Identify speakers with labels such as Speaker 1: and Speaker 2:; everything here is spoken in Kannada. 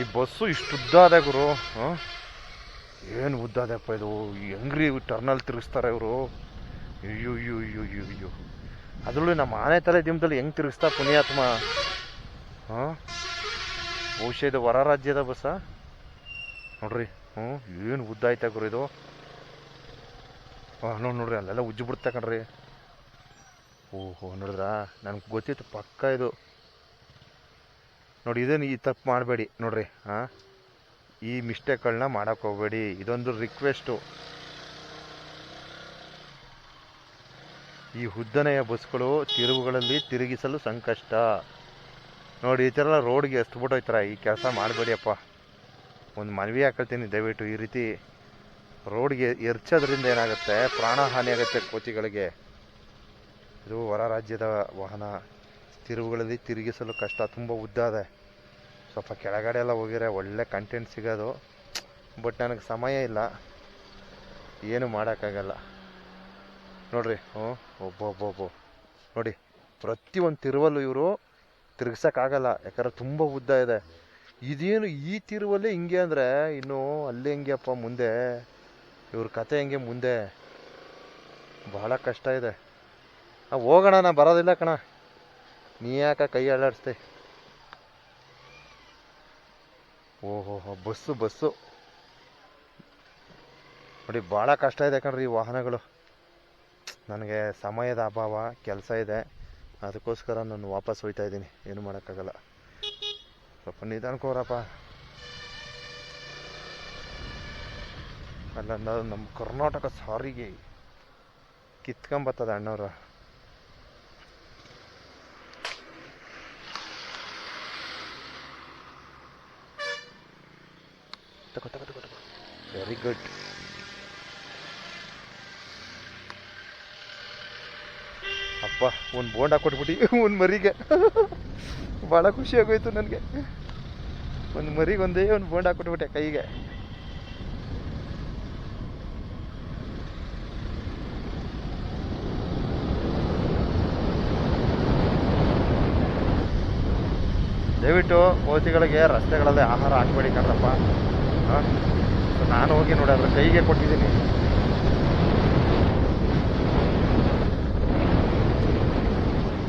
Speaker 1: ಈ ಬಸ್ಸು ಇಷ್ಟು ಉದ್ದ ಅದೆ ಗುರು ಏನು ಉದ್ದ ಅದಪ್ಪ ಇದು? ಹೆಂಗ್ರಿ ಟರ್ನಲ್ಲಿ ತಿರುಗಿಸ್ತಾರೆ ಇವರು? ಅಯ್ಯೋ ಅಯ್ಯೋ ಅಯ್ಯೋ ಅಯ್ಯೋ ಅಯ್ಯೋ. ಅದರಲ್ಲೂ ನಮ್ಮ ಆನೆ ತಲೆ ದಿಮ್ಮದಲ್ಲಿ ಹೆಂಗೆ ತಿರುಗಿಸ್ತಾ ಪುಣ್ಯಾತ್ಮ? ಹಾಂ? ಬಹುಶಃ ಇದು ಹೊರ ರಾಜ್ಯದ ಬಸ್ಸ? ನೋಡ್ರಿ, ಹ್ಞೂ, ಏನು ಉದ್ದ ಐತೆ ಗುರು ಇದು? ಹಾಂ ನೋಡಿ, ನೋಡ್ರಿ, ಅಲ್ಲೆಲ್ಲ ಉಜ್ಜಿ ಬಿಡ್ತಾ ಕಣ್ರಿ. ಓಹೋ, ನೋಡಿದ್ರಾ? ನನಗೆ ಗೊತ್ತಿತ್ತು ಪಕ್ಕ ಇದು. ನೋಡಿ, ಇದನ್ನು ಈ ತಪ್ಪು ಮಾಡಬೇಡಿ. ನೋಡಿರಿ ಹಾಂ ಈ ಮಿಸ್ಟೇಕ್ಗಳನ್ನ ಮಾಡೋಕ್ಕೆ ಹೋಗಬೇಡಿ. ಇದೊಂದು ರಿಕ್ವೆಸ್ಟು ಈ ಉದ್ದನೆಯ ಬಸ್ಗಳು ತಿರುವುಗಳಲ್ಲಿ ತಿರುಗಿಸಲು ಸಂಕಷ್ಟ. ನೋಡಿ, ಈ ಥರ ರೋಡ್ಗೆ ಎಷ್ಟು ಬಿಟ್ಟೋಯ್ತಾರ ಈ ಕೆಲಸ ಮಾಡಬೇಡಿಯಪ್ಪ. ಒಂದು ಮನವಿ ಹಾಕೊಳ್ತೀನಿ, ದಯವಿಟ್ಟು ಈ ರೀತಿ ರೋಡ್ಗೆ ಎರ್ಚೋದ್ರಿಂದ ಏನಾಗುತ್ತೆ, ಪ್ರಾಣಹಾನಿ ಆಗುತ್ತೆ ಕೋತಿಗಳಿಗೆ. ಇದು ಹೊರ ರಾಜ್ಯದ ವಾಹನ. ತಿರುವುಗಳಲ್ಲಿ ತಿರುಗಿಸಲು ಕಷ್ಟ, ತುಂಬ ಉದ್ದ ಇದೆ ಸ್ವಲ್ಪ ಕೆಳಗಡೆ ಎಲ್ಲ ಹೋಗಿರೆ ಒಳ್ಳೆ ಕಂಟೆಂಟ್ ಸಿಗೋದು. ಬಟ್ ನನಗೆ ಸಮಯ ಇಲ್ಲ. ಏನು ಮಾಡೋಕ್ಕಾಗಲ್ಲ. ನೋಡ್ರಿ, ಹ್ಞೂ, ಒಬ್ಬೊಬ್ಬೊಬ್ಬೊ. ಒಬ್ಬ ನೋಡಿ ನೋಡಿ ಪ್ರತಿಯೊಂದು ತಿರುವಲ್ಲೂ ಇವರು ತಿರುಗಿಸೋಕ್ಕಾಗಲ್ಲ. ಯಾಕಂದ್ರೆ ತುಂಬ ಉದ್ದ ಇದೆ. ಇದೇನು ಈ ತಿರುವಲ್ಲಿ ಹಿಂಗೆ ಅಂದರೆ ಇನ್ನು ಅಲ್ಲಿ ಹೆಂಗೆಪ್ಪ ಮುಂದೆ? ಇವ್ರ ಕತೆ ಹೆಂಗೆ ಮುಂದೆ? ಬಹಳ ಕಷ್ಟ ಇದೆ. ಹೋಗೋಣ, ನಾ ಬರೋದಿಲ್ಲ ಕಣ. ನೀ ಯಾಕ ಕೈ ಅಲ್ಲಾಡಿಸ್ದೆ? ಓಹೋ ಬಸ್ಸು ಬಸ್ಸು. ನೋಡಿ, ಭಾಳ ಕಷ್ಟ ಇದೆ ಕಣ್ರಿ ಈ ವಾಹನಗಳು. ನನಗೆ ಸಮಯದ ಅಭಾವ, ಕೆಲಸ ಇದೆ. ಅದಕ್ಕೋಸ್ಕರ ನಾನು ವಾಪಸ್ ಹೋಯ್ತಾ ಇದ್ದೀನಿ. ಏನು ಮಾಡೋಕ್ಕಾಗಲ್ಲ. ಸ್ವಲ್ಪ ನಿಧಾನಕೋರಪ್ಪ ಅಲ್ಲ ನಮ್ಮ ಕರ್ನಾಟಕ ಸಾರಿಗೆ ಕಿತ್ಕೊಂಬತ್ತದ ಅಣ್ಣವ್ರ. ತಗೋ ತಗೋ ತಗೋ ತಗೋ ವೆರಿ ಗುಡ್ ಅಪ್ಪ, ಒಂದು ಬೋಂಡ ಕೊಟ್ಬಿಟ್ಟು ಒಂದು ಮರಿಗೆ. ಭಾಳ ಖುಷಿ ಆಗೋಯ್ತು ನನಗೆ. ಒಂದು ಮರಿಗೆ ಒಂದೇ ಒಂದು ಬೋಂಡ ಕೊಟ್ಬಿಟ್ಟೆ ಕೈಗೆ. ದಯವಿಟ್ಟು ಕೋತಿಗಳಿಗೆ ರಸ್ತೆಗಳಲ್ಲಿ ಆಹಾರ ಹಾಕ್ಬೇಡಿ ಕಣ್ರಪ್ಪ ಹಾಂ ನಾನು ಹೋಗಿ ನೋಡಿ ಅದರ ಕೈಗೆ ಕೊಟ್ಟಿದ್ದೀನಿ.